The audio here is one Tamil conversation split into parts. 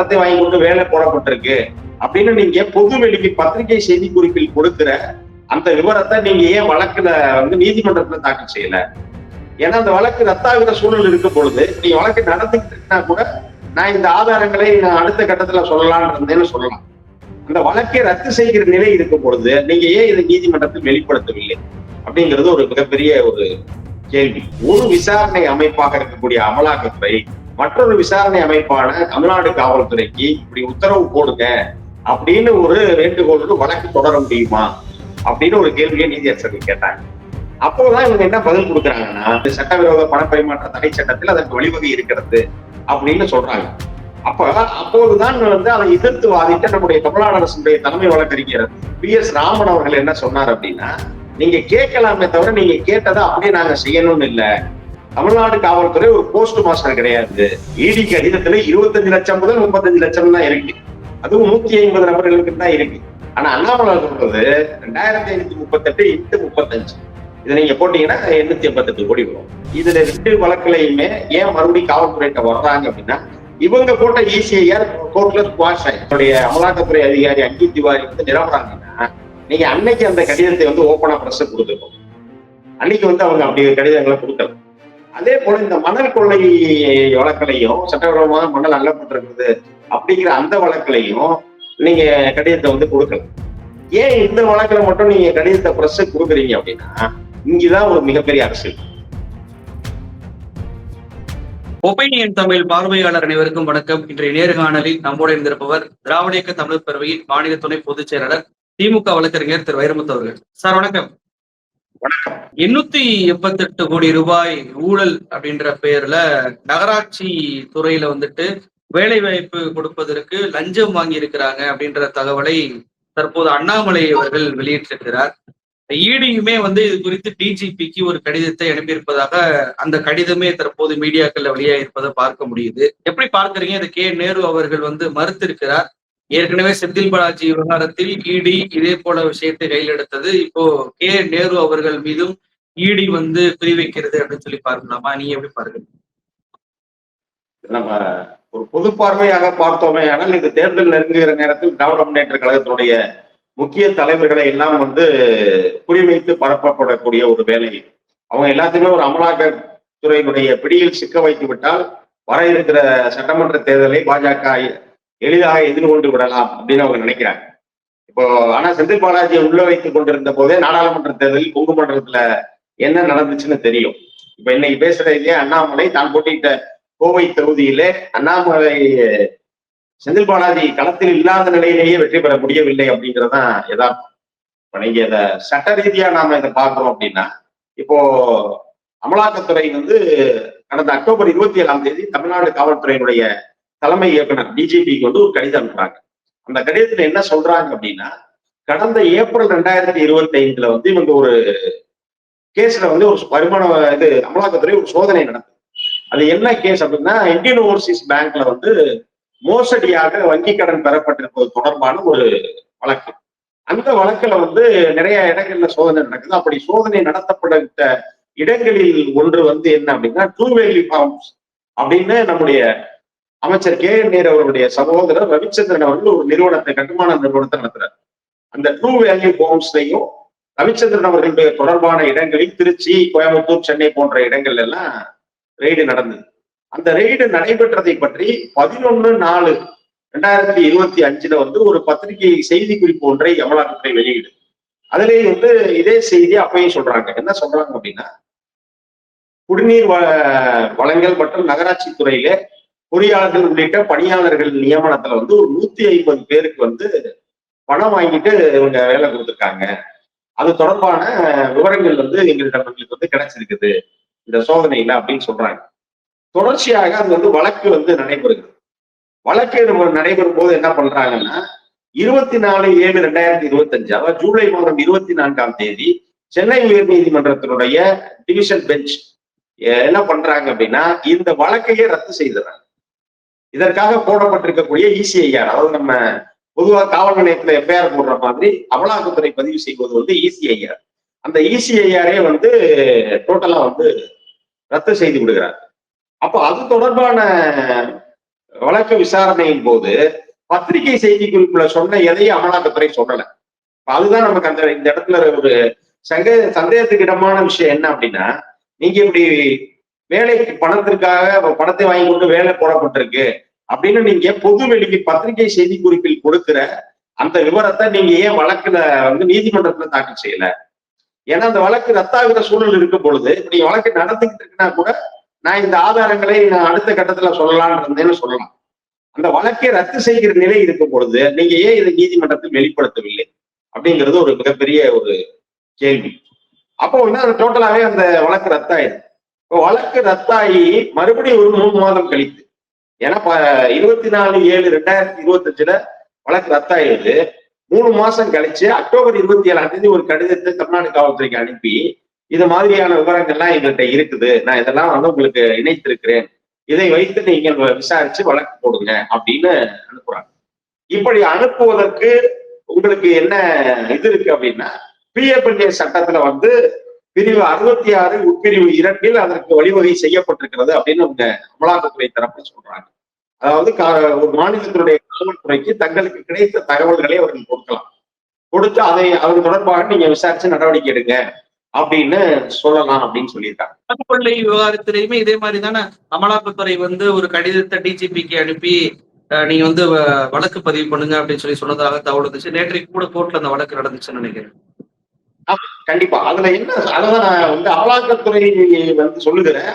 பணத்தை வாங்கி கொண்டு வேலை போடப்பட்டிருக்கு அப்படின்னு நீங்க பொது வெளிக்கு பத்திரிகை செய்தி குறிப்பில் கொடுக்கிற அந்த விவரத்தை நீங்க ஏன் வழக்குல வந்து நீதிமன்றத்துல தாக்கல் செய்யல? ஏன்னா அந்த வழக்கு ரத்தாகிற சூழல் இருக்கும் பொழுது நீ வழக்கு நடந்துகிட்டு இருக்குன்னா கூட நான் இந்த ஆதாரங்களை நான் அடுத்த கட்டத்துல சொல்லலாம்னு இருந்தேன்னு சொல்லலாம். அந்த வழக்கை ரத்து செய்கிற நிலை இருக்கும் பொழுது நீங்க ஏன் இதை நீதிமன்றத்தில் வெளிப்படுத்தவில்லை? அப்படிங்கிறது ஒரு மிகப்பெரிய ஒரு கேள்வி. ஒரு விசாரணை அமைப்பாக இருக்கக்கூடிய அமலாக்கத்துறை மற்றொரு விசாரணை அமைப்பான தமிழ்நாடு காவல்துறைக்கு இப்படி உத்தரவு போடுங்க அப்படின்னு ஒரு வேண்டுகோளோடு வழக்கு தொடர முடியுமா அப்படின்னு ஒரு கேள்வியை நீதியரசர்கள் கேட்டாங்க. அப்போதான் இவங்க என்ன பதில் கொடுக்குறாங்கன்னா இந்த சட்டவிரோத பணப்பரிமாற்ற தடை சட்டத்தில் அதற்கு வழிவகை இருக்கிறது அப்படின்னு சொல்றாங்க. அப்ப அப்போதுதான் வந்து அதை எதிர்த்து வாதிட்ட நம்முடைய தமிழ்நாடு அரசுடைய தலைமை வழக்கறிஞர் பி எஸ் ராமன் அவர்கள் என்ன சொன்னார் அப்படின்னா நீங்க கேட்கலாமே தவிர நீங்க கேட்டதை அப்படியே நாங்க செய்யணும்னு இல்ல. தமிழ்நாடு காவல்துறை ஒரு போஸ்ட் மாஸ்டர் கிடையாது. இடி கடிதத்துல இருபத்தஞ்சு லட்சம் முதல் முப்பத்தஞ்சு லட்சம் தான் இருக்கு. அதுவும் நூத்தி ஐம்பது நபர்களுக்கு தான் இருக்கு. ஆனா அண்ணாமலை சொல்றது ரெண்டாயிரத்தி ஐநூத்தி முப்பத்தெட்டு எட்டு முப்பத்தஞ்சு. இதை நீங்க போட்டீங்கன்னா எண்ணூத்தி எண்பத்தெட்டு கோடி வரும். இதுல ரெண்டு வழக்குலையுமே ஏன் மறுபடியும் காவல்துறையிட்ட வர்றாங்க அப்படின்னா இவங்க போட்ட இசிஐஆர் கோர்ட்ல ஸ்குவாஷ் என்னுடைய அமலாக்கத்துறை அதிகாரி அங்கி திவாரி வந்து நிரப்புறாங்கன்னா நீங்க அன்னைக்கு அந்த கடிதத்தை வந்து ஓப்பனா பிரஸ் கொடுத்துருக்கோம் அன்னைக்கு வந்து அவங்க அப்படி கடிதங்களை கொடுக்கல. அதே போல இந்த மணல் கொள்ளை வழக்கிலையும் சட்டவிரோதமாக மணல் அள்ளப்பட்டிருக்குது அப்படிங்கிற அந்த வழக்கிலையும் நீங்க கடிதத்தை வந்து கொடுக்கல ஏன் இந்த வழக்குல மட்டும் நீங்க கடிதத்தை பிரஸ் கொடுக்குறீங்க அப்படின்னா இங்கதான் ஒரு மிகப்பெரிய அரசியல். ஒப்பீனியன் தமிழ் பார்வையாளர் அனைவருக்கும் வணக்கம். இன்றைய நேர்காணலில் நம்மோடு இருந்திருப்பவர் திராவிட இயக்க தமிழ் பேரவையின் மாநில துணை பொதுச் செயலாளர் திமுக வழக்கறிஞர் திரு வைரமுத்து அவர்கள். சார் வணக்கம். வணக்கம். எண்ணூத்தி எண்பத்தெட்டு கோடி ரூபாய் ஊழல் அப்படின்ற பெயர்ல நகராட்சி துறையில வந்துட்டு வேலை வாய்ப்பு கொடுப்பதற்கு லஞ்சம் வாங்கி இருக்கிறாங்க அப்படின்ற தகவலை தற்போது அண்ணாமலை அவர்கள் வெளியிட்டிருக்கிறார். ஈடியுமே வந்து இது குறித்து டிஜிபிக்கு ஒரு கடிதத்தை அனுப்பியிருப்பதாக அந்த கடிதமே தற்போது மீடியாக்கள்ல வெளியாயிருப்பதை பார்க்க முடியுது. எப்படி பார்க்கறீங்க? இது கே. நேரு அவர்கள் வந்து மறுத்திருக்கிறார். ஏற்கனவே செந்தில் பாலாஜி விவகாரத்தில் இடி இதே போல விஷயத்தை கையில் எடுத்தது. இப்போ கே நேரு அவர்கள் மீதும் இடி வந்து குறிவைக்கிறது அப்படின்னு சொல்லி பார்க்கலாமா? நீங்க எப்படி பாருங்க நம்ம ஒரு பொது பார்வையாக பார்த்தோமே ஆனால் இந்த தேர்தல் நெருங்குகிற நேரத்தில் திராவிட முன்னேற்ற கழகத்தினுடைய முக்கிய தலைவர்களை எல்லாம் வந்து குறிவைத்து பரப்பப்படக்கூடிய ஒரு வேலை. அவங்க எல்லாத்தையுமே ஒரு அமலாக்கத்துறையினுடைய பிடியில் சிக்க வைத்து விட்டால் வர இருக்கிற சட்டமன்ற தேர்தலை பாஜக எளிதாக எதிர்கொண்டு விடலாம் அப்படின்னு அவங்க நினைக்கிறாங்க. இப்போ ஆனா செந்தில் பாலாஜியை உள்ள வைத்துக் கொண்டிருந்த போதே நாடாளுமன்ற தேர்தலில் கொங்கு மண்டலத்துல என்ன நடந்துச்சுன்னு தெரியும். இப்ப இன்னைக்கு பேசுறதுலயே அண்ணாமலை தான் போட்டியிட்ட கோவை தொகுதியிலே அண்ணாமலை செந்தில் பாலாஜி களத்தில் இல்லாத நிலையிலேயே வெற்றி பெற முடியவில்லை அப்படிங்கறதான் யதார்த்தம். நீங்க இத சட்ட ரீதியா நாம இதை பார்க்கிறோம் அப்படின்னா இப்போ அமலாக்கத்துறை வந்து கடந்த அக்டோபர் இருபத்தி ஏழாம் தேதி தமிழ்நாடு காவல்துறையினுடைய தலைமை இயக்குனர் டிஜிபிக்கு வந்து ஒரு கடிதம் அனுப்புறாங்க. அந்த கடிதத்துல என்ன சொல்றாங்க அப்படின்னா கடந்த ஏப்ரல் ரெண்டாயிரத்தி இருபத்தி ஐந்துல வந்து இவங்க ஒரு கேஸ்ல வந்து ஒரு வருமான இது அமலாக்கத்துறை ஒரு சோதனை நடக்குது அது என்ன கேஸ் அப்படின்னா இந்தியன் ஓவர்சீஸ் பேங்க்ல வந்து மோசடியாக வங்கி கடன் பெறப்பட்டிருப்பது தொடர்பான ஒரு வழக்கு. அந்த வழக்குல வந்து நிறைய இடங்கள்ல சோதனை நடக்குது. அப்படி சோதனை நடத்தப்பட்ட இடங்களில் ஒன்று வந்து என்ன அப்படின்னா டூ வேலி ஃபார்ம்ஸ் அப்படின்னு நம்முடைய அமைச்சர் கே என் நேரு அவருடைய சகோதரர் ரவிச்சந்திரன் அவர்கள் ஒரு நிறுவனத்தை கட்டுமான நிறுவனத்தை நடத்துறாரு. அந்த ட்ரூ வேல்யூ ஹோம்ஸ்லையும் ரவிச்சந்திரன் அவர்களுடைய தொடர்பான இடங்களில் திருச்சி கோயம்புத்தூர் சென்னை போன்ற இடங்கள் எல்லாம் ரெய்டு நடந்தது. அந்த ரெய்டு நடைபெற்றதை பற்றி பதினொன்னு நாலு ரெண்டாயிரத்தி இருபத்தி அஞ்சுல வந்து ஒரு பத்திரிகை செய்தி குறிப்பு ஒன்றை அமலாக்கத்துறை வெளியிடு அதிலே வந்து இதே செய்தி அப்பயும் சொல்றாங்க. என்ன சொல்றாங்க அப்படின்னா குடிநீர் வளங்கள் மற்றும் நகராட்சி துறையில பொறியாளர்கள் உள்ளிட்ட பணியாளர்கள் நியமனத்துல வந்து ஒரு நூத்தி ஐம்பது பேருக்கு வந்து பணம் வாங்கிட்டு இவங்க வேலை கொடுத்துருக்காங்க. அது தொடர்பான விவரங்கள் வந்து எங்களிடம் எங்களுக்கு வந்து கிடைச்சிருக்குது. இந்த சோதனையில அப்படின்னு சொல்றாங்க. தொடர்ச்சியாக அது வந்து வழக்கு வந்து நடைபெறுகிறது வழக்கு நடைபெறும் போது என்ன பண்றாங்கன்னா இருபத்தி நாலு ஏழு ரெண்டாயிரத்தி இருபத்தி அஞ்சு அதாவது ஜூலை மாதம் இருபத்தி நான்காம் தேதி சென்னை உயர் நீதிமன்றத்தினுடைய டிவிஷன் பெஞ்ச் என்ன பண்றாங்க அப்படின்னா இந்த வழக்கையே ரத்து செய்துறாங்க. இதற்காக போடப்பட்டிருக்கக்கூடிய இசிஐஆர் அதாவது நம்ம பொதுவாக காவல் நிலையத்துல எஃப்ஐஆர் போடுற மாதிரி அமலாக்கத்துறை பதிவு செய்வது வந்து இசிஐஆர் அந்த இசிஐஆரே வந்து டோட்டலா வந்து ரத்து செய்து விடுகிறார். அப்போ அது தொடர்பான வழக்கு விசாரணையின் போது பத்திரிகை செய்தி குறிப்புல சொன்ன எதையும் அமலாக்கத்துறை சொல்லல. அதுதான் நமக்கு அந்த இந்த இடத்துல ஒரு சங்க சந்தேகத்துக்கு இடமான விஷயம் என்ன அப்படின்னா நீங்க இப்படி வேலைக்கு பணத்திற்காக பணத்தை வாங்கி கொண்டு வேலை போடப்பட்டிருக்கு அப்படின்னு நீங்க பொது வெளிக்கு பத்திரிகை செய்தி குறிப்பில் கொடுக்கிற அந்த விவரத்தை நீங்க ஏன் வழக்குல வந்து நீதிமன்றத்துல தாக்கல் செய்யல? ஏன்னா அந்த வழக்கு ரத்தாகிற சூழல் இருக்கும் பொழுது நீங்க வழக்கு நடந்துகிட்டு இருக்குன்னா கூட நான் இந்த ஆதாரங்களை நான் அடுத்த கட்டத்துல சொல்லலாம்னு இருந்தேன்னு சொல்லலாம். அந்த வழக்கை ரத்து செய்கிற நிலை இருக்கும் பொழுது நீங்க ஏன் இதை நீதிமன்றத்தில் வெளிப்படுத்தவில்லை? அப்படிங்கிறது ஒரு மிகப்பெரிய ஒரு கேள்வி. அப்போ வந்து அது டோட்டலாவே அந்த வழக்கு ரத்தாயிடும் வழக்கு ரத்தாகி மறுபடியும் ஒரு மூணு மாதம் கழித்து. ஏன்னா இருபத்தி நாலு ஏழு ரெண்டாயிரத்தி இருபத்தஞ்சுல வழக்கு ரத்தாயிடுது. மூணு மாசம் கழிச்சு அக்டோபர் இருபத்தி ஏழாம் தேதி ஒரு கடிதத்தை தமிழ்நாடு காவல்துறைக்கு அனுப்பி இது மாதிரியான விவரங்கள்லாம் எங்கள்கிட்ட இருக்குது. நான் இதெல்லாம் வந்து உங்களுக்கு இணைத்திருக்கிறேன். இதை வைத்து நீங்கள் விசாரிச்சு வழக்கு போடுங்க அப்படின்னு அனுப்புறாங்க. இப்படி அனுப்புவதற்கு உங்களுக்கு என்ன இது இருக்கு அப்படின்னா பிஎஃப்என்ஏ சட்டத்துல வந்து பிரிவு அறுபத்தி ஆறு உட்பிரிவு இரண்டில் அதற்கு வழிவகை செய்யப்பட்டிருக்கிறது அப்படின்னு அவங்க அமலாக்கத்துறை தரப்பு சொல்றாங்க. அதாவது ஒரு மாநிலத்தினுடைய காவல்துறைக்கு தங்களுக்கு கிடைத்த தகவல்களை அவர்கள் கொடுக்கலாம். கொடுத்து அதை அதன் தொடர்பாக நீங்க விசாரிச்சு நடவடிக்கை எடுங்க அப்படின்னு சொல்லலாம் அப்படின்னு சொல்லியிருக்காங்க. கொள்ளை விவகாரத்திலையுமே இதே மாதிரி தானே அமலாக்கத்துறை வந்து ஒரு கடிதத்தை டிஜிபிக்கு அனுப்பி நீங்க வந்து வழக்கு பதிவு பண்ணுங்க அப்படின்னு சொல்லி சொன்னதாக தகவல் இருந்துச்சு நேற்றைக்கு கூட கோர்ட்ல அந்த வழக்கு நடந்துச்சுன்னு நினைக்கிறேன். கண்டிப்பா. அதுல என்ன அதான் நான் வந்து அமலாக்கத்துறை வந்து சொல்லுகிறேன்.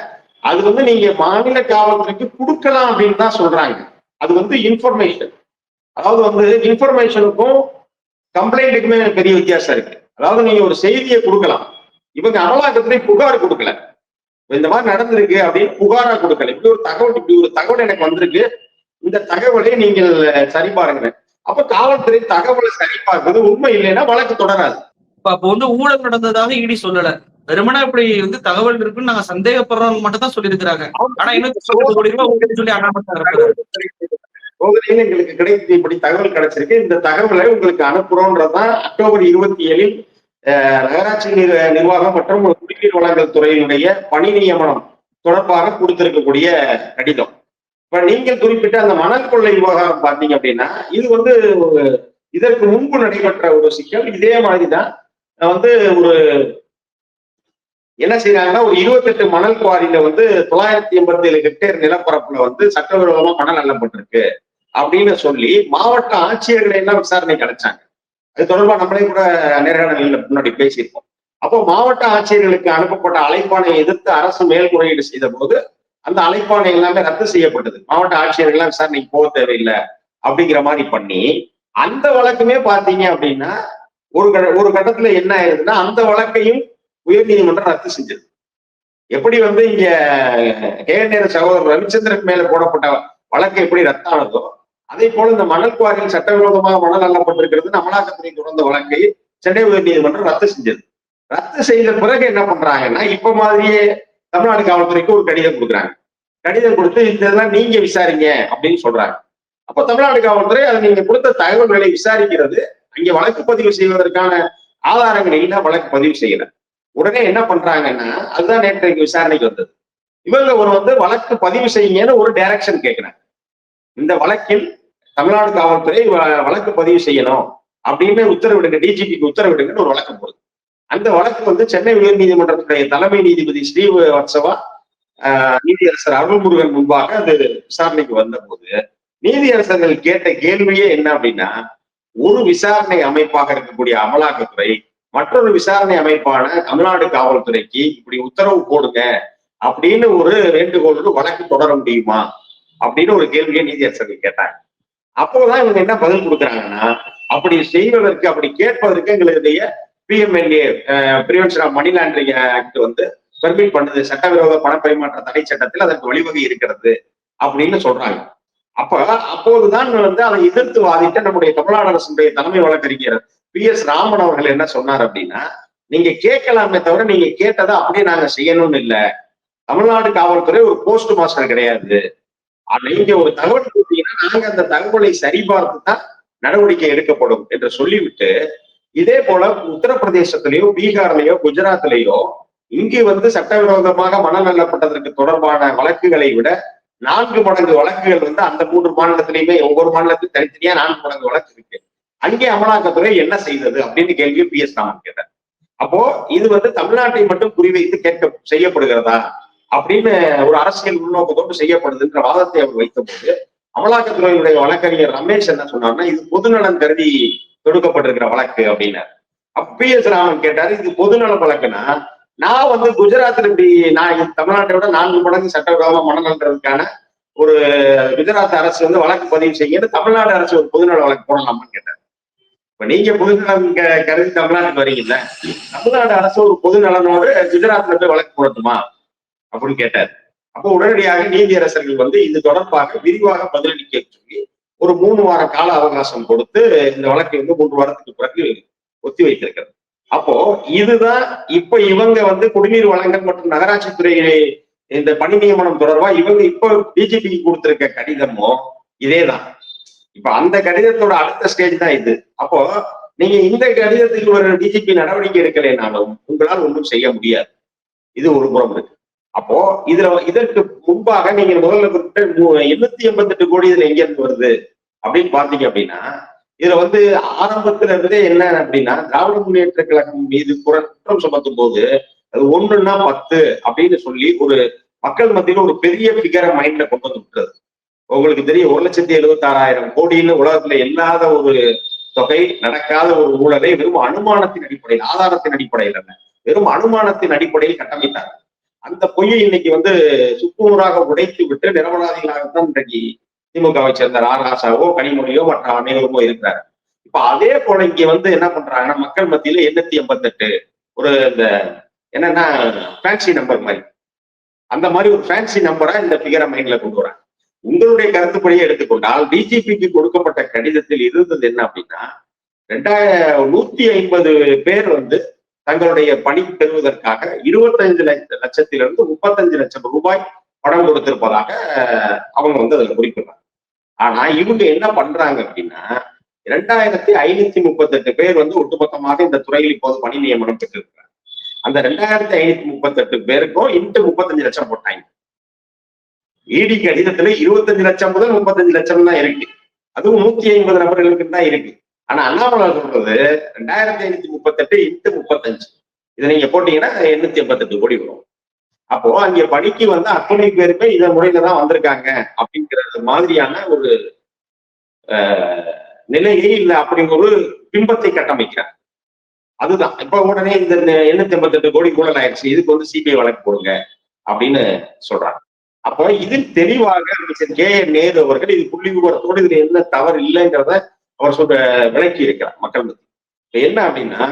அது வந்து நீங்க மாநில காவல்துறைக்கு கொடுக்கலாம் அப்படின்னு தான் சொல்றாங்க. அது வந்து இன்ஃபர்மேஷன் அதாவது வந்து இன்ஃபர்மேஷனுக்கும் கம்ப்ளைண்ட்டுக்குமே பெரிய வித்தியாசம் இருக்கு. அதாவது நீங்க ஒரு செய்தியை கொடுக்கலாம். இவங்க அமலாக்கத்துறை புகார் கொடுக்கல. இந்த மாதிரி நடந்திருக்கு அப்படின்னு புகாரா கொடுக்கல. இப்படி ஒரு தகவல் இப்படி ஒரு தகவல் எனக்கு வந்திருக்கு. இந்த தகவலை நீங்கள் சரிபாருங்க அப்ப காவல்துறை தகவலை சரிபார்க்கிறது உண்மை இல்லைன்னா வழக்கு தொடராது. அப்போ வந்து ஊழல் நடந்ததாக இடி சொல்லல. வெறுமனா இப்படி வந்து தகவல் இருக்குன்னு நாங்க சந்தேகப்படுறவங்க மட்டும் தான் சொல்லியிருக்கிறாங்க ஆனா இன்னும் கோடி ரூபாய் சொல்லி சோதனையில் எங்களுக்கு கிடைத்து இப்படி தகவல் கிடைச்சிருக்கு. இந்த தகவலை உங்களுக்கு அனுப்புறோன்றதுதான் அக்டோபர் இருபத்தி ஏழில் நகராட்சி நிர்வாகம் மற்றும் குடிநீர் வழங்கல் துறையினுடைய பணி நியமனம் தொடர்பாக கொடுத்திருக்கக்கூடிய கடிதம். இப்ப நீங்கள் குறிப்பிட்ட அந்த மணல் கொள்ளை விவகாரம் பார்த்தீங்க அப்படின்னா இது வந்து ஒரு இதற்கு முன்பு நடைபெற்ற ஒரு சிக்கல். இதே மாதிரிதான் வந்து ஒரு என்ன செய்யறாங்கன்னா ஒரு இருபத்தெட்டு மணல் குவாரியில வந்து தொள்ளாயிரத்தி எண்பத்தி ஏழு ஹெக்டேர் நிலப்பரப்புல வந்து சட்டவிரோதமா மணல் அள்ளப்பட்டிருக்கு அப்படின்னு சொல்லி மாவட்ட ஆட்சியர்களை எல்லாம் விசாரணை கிடைச்சாங்க அது தொடர்பா நம்மளே கூட நேர்காணலில் முன்னாடி பேசியிருக்கோம் அப்போ மாவட்ட ஆட்சியர்களுக்கு அனுப்பப்பட்ட அழைப்பானை எதிர்த்து அரசு மேல்முறையீடு செய்த போது அந்த அழைப்பானை எல்லாமே ரத்து செய்யப்பட்டது. மாவட்ட ஆட்சியர்கள்லாம் விசாரணைக்கு போக தேவையில்லை அப்படிங்கிற மாதிரி பண்ணி அந்த வழக்குமே பாத்தீங்க அப்படின்னா ஒரு ஒரு கட்டத்துல என்ன ஆயிருதுன்னா அந்த வழக்கையும் உயர்நீதிமன்றம் ரத்து செஞ்சது. எப்படி வந்து இங்க கேஎன்ஏர் சகோதரர் ரவிச்சந்திரன் மேல போடப்பட்ட வழக்கு எப்படி ரத்தானதோ அதே போல இந்த மணல் குவாரியில் சட்டவிரோதமாக மணல் அள்ளப்பட்டிருக்கிறது அமலாக்கத்துறை தொடர்ந்த வழக்கை சென்னை உயர்நீதிமன்றம் ரத்து செஞ்சது. ரத்து செய்த பிறகு என்ன பண்றாங்கன்னா இப்ப மாதிரியே தமிழ்நாடு காவல்துறைக்கு ஒரு கடிதம் கொடுக்குறாங்க. கடிதம் கொடுத்து இதெல்லாம் நீங்க விசாரிங்க அப்படின்னு சொல்றாங்க. அப்ப தமிழ்நாடு காவல்துறை அதை நீங்க கொடுத்த தகவல்களை விசாரிக்கிறது அங்க வழக்கு பதிவு செய்வதற்கான ஆதாரங்கள் இல்ல வழக்கு பதிவு செய்யல. உடனே என்ன பண்றாங்கன்னா அதுதான் நேற்றைக்கு விசாரணைக்கு வந்தது. இவங்க ஒரு வந்து வழக்கு பதிவு செய்யுங்கன்னு ஒரு டைரக்ஷன் கேட்கிறாங்க இந்த வழக்கில் தமிழ்நாடு காவல்துறை வழக்கு பதிவு செய்யணும் அப்படின்னு உத்தரவிடுங்க டிஜிபிக்கு உத்தரவிடுங்கன்னு ஒரு வழக்கு போகுது அந்த வழக்கு வந்து சென்னை உயர் நீதிமன்றத்துடைய தலைமை நீதிபதி ஸ்ரீவத்சவா நீதியரசர் அருள்முருகன் முன்பாக அது விசாரணைக்கு வந்த போது நீதியரசர்கள் கேட்ட கேள்வியே என்ன அப்படின்னா ஒரு விசாரணை அமைப்பாக இருக்கக்கூடிய அமலாக்கத்துறை மற்றொரு விசாரணை அமைப்பான தமிழ்நாடு காவல்துறைக்கு இப்படி உத்தரவு போடுங்க அப்படின்னு ஒரு வேண்டுகோளோடு வழக்கு தொடர முடியுமா அப்படின்னு ஒரு கேள்வியை நீதியரசர்கள் கேட்டாங்க. அப்போதான் இவங்க என்ன பதில் கொடுக்குறாங்கன்னா அப்படி செய்வதற்கு அப்படி கேட்பதற்கு எங்களுடைய PMLA prevention of money laundering act வந்து பெர்மிட் பண்ணுது. சட்டவிரோத பணப்பரிமாற்ற தடை சட்டத்தில் அதற்கு வழிவகை இருக்கிறது அப்படின்னு சொல்றாங்க. அப்ப அப்போதுதான் வந்து அதை எதிர்த்து வாதிட்ட நம்முடைய தமிழ்நாடு அரசுடைய தலைமை வழக்கறிஞர் பி எஸ் ராமன் அவர்கள் என்ன சொன்னார் அப்படின்னா நீங்க கேட்கலாமே தவிர நீங்க கேட்டதை அப்படியே நாங்க செய்யணும்னு இல்லை. தமிழ்நாடு காவல்துறை ஒரு போஸ்ட் மாஸ்டர் கிடையாது. நீங்க ஒரு தகவல் கொடுத்தீங்கன்னா நாங்க அந்த தகவலை சரிபார்த்து தான் நடவடிக்கை எடுக்கப்படும் என்று சொல்லிவிட்டு இதே போல உத்தரப்பிரதேசத்திலேயோ பீகார்லயோ குஜராத்லயோ இங்கு வந்து சட்டவிரோதமாக மனம் தொடர்பான வழக்குகளை விட நான்கு மடங்கு வழக்குகள் வந்து அந்த மூன்று மாநிலத்திலையுமே ஒவ்வொரு மாநிலத்திலும் தனித்தனியா நான்கு மடங்கு வழக்கு இருக்கு. அங்கே அமலாக்கத்துறை என்ன செய்தது அப்படின்னு கேள்வி பி. எஸ். ராமன் கேட்டார். அப்போ இது வந்து தமிழ்நாட்டை மட்டும் குறிவைத்து கேட்க செய்யப்படுகிறதா அப்படின்னு ஒரு அரசியல் உள்நோக்கத்தோடு செய்யப்படுதுன்ற வாதத்தை அவர் வைத்தபோது அமலாக்கத்துறையினுடைய வழக்கறிஞர் ரமேஷ் என்ன சொன்னார்னா இது பொதுநலன் கருதி தொடுக்கப்பட்டிருக்கிற வழக்கு அப்படின்னாரு. அப்ப பி. எஸ். ராமன் கேட்டாரு இது பொதுநல வழக்குன்னா நான் வந்து குஜராத்தில் இப்படி நான் தமிழ்நாட்டை விட நான்கு மடங்கு சட்டவிரோதமா நடந்ததுக்கான ஒரு குஜராத் அரசு வந்து வழக்கு பதிவு செய்யுங்க தமிழ்நாடு அரசு ஒரு பொதுநல வழக்கு போடலாமான்னு கேட்டார். இப்ப நீங்க பொதுநலம் கருதி தமிழ்நாட்டுக்கு வரீங்கல்ல தமிழ்நாடு அரசு ஒரு பொதுநலனோடு குஜராத்ல போய் வழக்கு போடட்டுமா அப்படின்னு கேட்டார். அப்போ உடனடியாக நீதியரசர்கள் வந்து இது தொடர்பாக விரிவாக பதிலளிக்க சொல்லி ஒரு மூணு வார கால அவகாசம் கொடுத்து இந்த வழக்கை வந்து மூன்று வாரத்துக்கு பிறகு ஒத்தி வைத்திருக்கிறது அப்போ இதுதான் இப்ப இவங்க வந்து குடிநீர் வழங்கல் மற்றும் நகராட்சித்துறை இந்த பணி நியமனம் தொடர்பா இவங்க இப்ப பிஜேபிக்கு கொடுத்திருக்க கடிதமோ இதேதான். இப்ப அந்த கடிதத்தோட அடுத்த ஸ்டேஜ் தான் இது. அப்போ நீங்க இந்த கடிதத்துக்கு ஒரு டிஜிபி நடவடிக்கை எடுக்கலைனாலும் உங்களால் ஒன்றும் செய்ய முடியாது. இது ஒரு புறம் இருக்கு. அப்போ இதுல இதற்கு முன்பாக நீங்க முதல்ல குறிப்பிட்ட எண்ணூத்தி எண்பத்தி எட்டு கோடி இதுல எங்க இருந்து வருது? அப்படின்னு பாத்தீங்க அப்படின்னா இதுல வந்து ஆரம்பத்துல இருந்தே என்ன அப்படின்னா திராவிட முன்னேற்ற கழகம் மீது குற்றம் சுமத்தும் போது அது ஒண்ணுன்னா பத்து அப்படின்னு சொல்லி ஒரு மக்கள் மத்தியில ஒரு பெரிய பிகரை மைண்ட்ல கொண்டு வந்து விட்டுறது. உங்களுக்கு தெரியும் ஒரு லட்சத்தி எழுபத்தி ஆறாயிரம் கோடின்னு உலகத்துல இல்லாத ஒரு தொகை நடக்காத ஒரு ஊழலை வெறும் அனுமானத்தின் அடிப்படையில் ஆதாரத்தின் அடிப்படையில் அல்ல வெறும் அனுமானத்தின் அடிப்படையில் கட்டமைத்தாங்க. அந்த பொய்யை இன்னைக்கு வந்து சுக்குநூறாக உடைத்து விட்டு நிரபராதிகளாகத்தான் இன்றைக்கு திமுகவை சேர்ந்த ராராசாவோ கனிமொழியோ மற்ற அனைவருமோ இருக்கிறார். இப்ப அதே போல இங்க வந்து என்ன பண்றாங்கன்னா மக்கள் மத்தியில எண்ணூத்தி எண்பத்தெட்டு ஒரு இந்த என்னன்னா ஃபேன்சி நம்பர் மாதிரி. அந்த மாதிரி ஒரு ஃபேன்சி நம்பரா இந்த பிகரை மைண்ட்ல கொண்டு வராங்க. உங்களுடைய கருத்துப்படியே எடுத்துக்கொண்டால் டிஜிபிக்கு கொடுக்கப்பட்ட கடிதத்தில் இருந்தது என்ன அப்படின்னா ரெண்டாயிரம் நூத்தி ஐம்பது பேர் வந்து தங்களுடைய பணி பெறுவதற்காக இருபத்தஞ்சு லட்ச லட்சத்திலிருந்து முப்பத்தஞ்சு லட்சம் ரூபாய் பணம் கொடுத்திருப்பதாக அவங்க வந்து அதுல குறிப்பிடுறாங்க. ஆனா இவங்க என்ன பண்றாங்க அப்படின்னா இரண்டாயிரத்தி ஐநூத்தி முப்பத்தெட்டு பேர் வந்து ஒட்டுமொத்தமாக இந்த துறையில் இப்போது பணி நியமனம் பெற்றிருக்கிறாங்க. அந்த ரெண்டாயிரத்தி ஐநூத்தி முப்பத்தெட்டு பேருக்கும் இன்ட்டு முப்பத்தஞ்சு லட்சம் போட்டாங்க. இடி கடிதத்துல இருபத்தஞ்சு லட்சம் முதல் முப்பத்தஞ்சு லட்சம் தான் இருக்கு. அதுவும் நூத்தி ஐம்பது நபர்களுக்கு தான் இருக்கு. ஆனா அண்ணாமலை சொல்றது ரெண்டாயிரத்தி ஐநூத்தி முப்பத்தெட்டு இன்ட்டு முப்பத்தஞ்சு. இதை நீங்க போட்டீங்கன்னா எண்ணூத்தி எண்பத்தெட்டு கோடி வரும். அப்போ அங்க பணிக்கு வந்து அத்தனை பேருமே இதன் முறையில தான் வந்திருக்காங்க அப்படிங்கிறது மாதிரியான ஒரு நிலையே இல்லை அப்படிங்கிற ஒரு பிம்பத்தை கட்டமைக்கிறார். அதுதான். இப்ப உடனே இந்த எண்ணூத்தி எண்பத்தெட்டு கோடி ஊழல் ஆயிடுச்சு. இதுக்கு வந்து சிபிஐ வழக்கு போடுங்க அப்படின்னு சொல்றாங்க. அப்போ இதில் தெளிவாக அமைச்சர் கே என் நேரு அவர்கள் இது புள்ளி விவரத்தோடு இதுல என்ன தவறு இல்லைங்கிறத அவர் சொல்ற விளக்கி இருக்கிறார் மக்கள் மத்தியில். இப்ப என்ன அப்படின்னா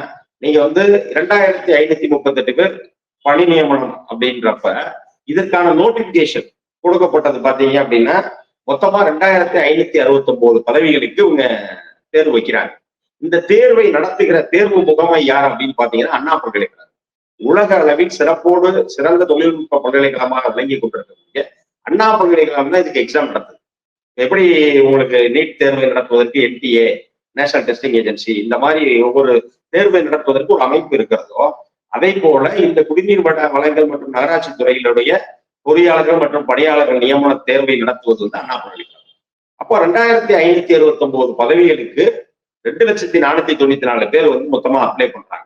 நீங்க வந்து இரண்டாயிரத்தி ஐநூத்தி முப்பத்தெட்டு பேர் பணி நியமனம் அப்படின்றப்ப இதற்கான நோட்டிபிகேஷன் கொடுக்கப்பட்டது பாத்தீங்க அப்படின்னா மொத்தமா ரெண்டாயிரத்தி ஐநூத்தி அறுபத்தி ஒன்பது பதவிகளுக்கு இவங்க தேர்வு வைக்கிறாங்க. இந்த தேர்வை நடத்துகிற தேர்வு முகமை யார் அப்படின்னு பாத்தீங்கன்னா அண்ணா பல்கலைக்கழகம். உலக அளவில் சிறப்போடு சிறந்த தொழில்நுட்ப பல்கலைக்கழகமாக விளங்கி கொண்டிருக்கக்கூடிய அண்ணா பல்கலைக்கழகம் தான் இதுக்கு எக்ஸாம் நடத்துது. எப்படி உங்களுக்கு நீட் தேர்வை நடத்துவதற்கு என்டிஏ நேஷனல் டெஸ்டிங் ஏஜென்சி இந்த மாதிரி ஒவ்வொரு தேர்வை நடத்துவதற்கு ஒரு அமைப்பு இருக்கிறதோ அதே போல இந்த குடிநீர் வள வளங்கள் மற்றும் நகராட்சி துறையினுடைய பொறியாளர்கள் மற்றும் பணியாளர்கள் நியமன தேர்வை நடத்துவது வந்து அண்ணா பல்கலைக்கழகம் அப்போ ரெண்டாயிரத்தி ஐநூத்தி அறுபத்தி ஒன்பது பதவிகளுக்கு ரெண்டு லட்சத்தி நானூத்தி தொண்ணூத்தி நாலு பேர் வந்து மொத்தமா அப்ளை பண்றாங்க.